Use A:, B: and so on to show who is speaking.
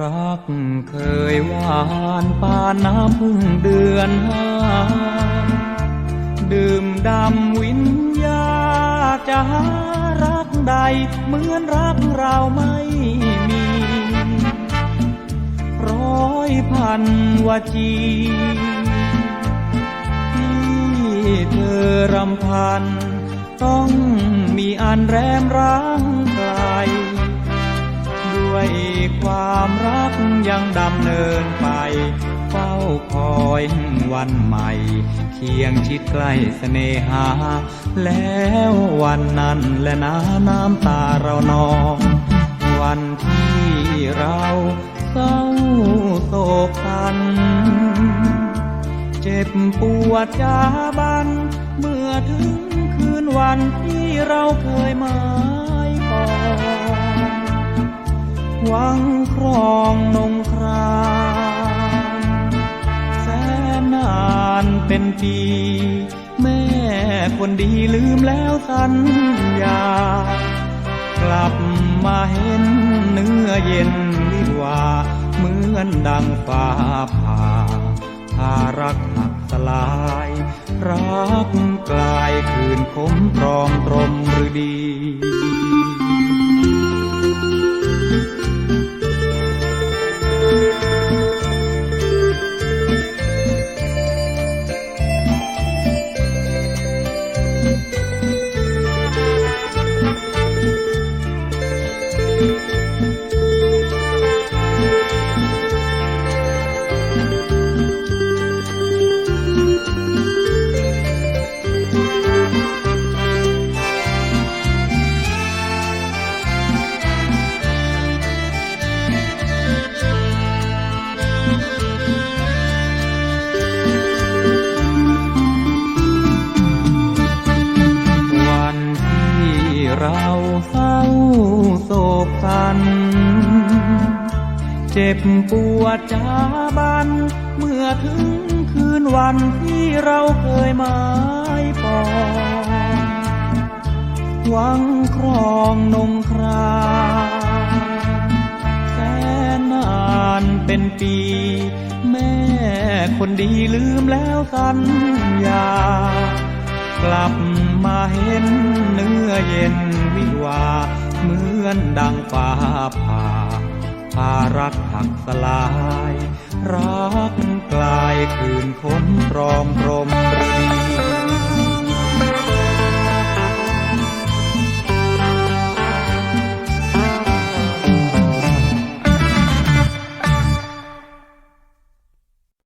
A: รักเคยหวานปาน้ำพึ่งเดือนห้าดื่มดำวิญญาจะหารักใด เหมือนรักเราไม่มี ร้อยพันวาจีที่เธอรำพัน ต้องมีอันแรมร้างไกล ด้วยความรักยังดำเนินไป เฝ้าคอยวันใหม่ เคียงชิดใกล้เสน่หา แล้ววันนั้นและน้าน้ำตาเรานอง วันที่เราเศร้าโศกกัน เจ็บปวดจาบัน เมื่อถึงคืนวันที่เราเคยมา หวังครองนงครามแสนนานเป็นปี แม่คนดีลืมแล้วสัญญา กลับมาเห็นเนื้อเย็นวิวาเหมือนดังฟ้าผ่าพารักหักสลาย รักกลายคืนคมตรองตรมหรือดี กสัน เจ็บปวดจาบัน เมื่อถึงคืนวันที่เราเคยหมายปองหวังครองนงครามแสนนานเป็นปี แม่คนดีลืมแล้วสัญญา กลับมาเห็นเนื้อเย็นวิวา เหมือนดังฟ้าผ่าพารักหักสลาย รักกลายคืนคมตรอมตรม